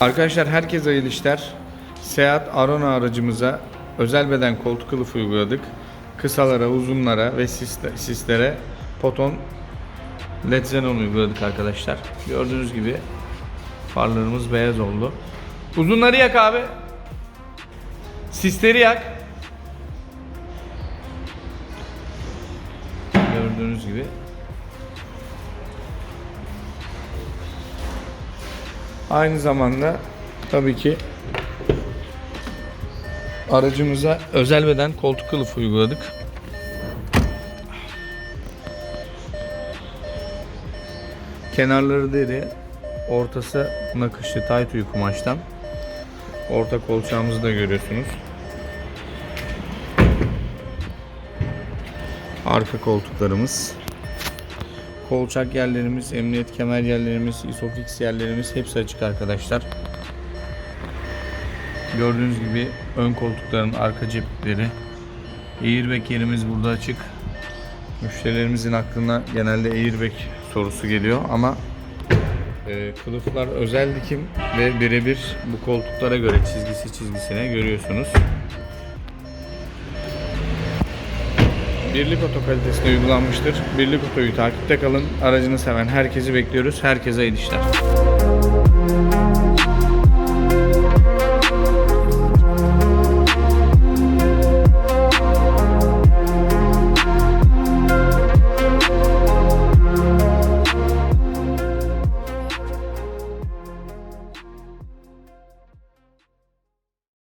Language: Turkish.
Arkadaşlar herkese hayırlı işler. Seat Arona aracımıza özel beden koltuk kılıfı uyguladık. Kısalara, uzunlara ve sisle- sislere Poton LED Xenon uyguladık arkadaşlar. Gördüğünüz gibi farlarımız beyaz oldu. Uzunları yak abi. Sisleri yak. Gördüğünüz gibi Aynı zamanda tabii ki aracımıza özel beden koltuk kılıfı uyguladık. Kenarları deri, ortası nakışlı tay tüy kumaştan. Orta kolçağımızı da görüyorsunuz. Arka koltuklarımız. Kolçak yerlerimiz, emniyet kemer yerlerimiz, isofix yerlerimiz hepsi açık arkadaşlar. Gördüğünüz gibi ön koltukların arka cepleri. Airbag yerimiz burada açık. Müşterilerimizin aklına genelde airbag sorusu geliyor ama e, kılıflar özel dikim ve birebir bu koltuklara göre çizgisi çizgisine görüyorsunuz. Birlik oto kalitesinde uygulanmıştır. Birlik otoyu takipte kalın. Aracını seven herkesi bekliyoruz. Herkese iyi işler.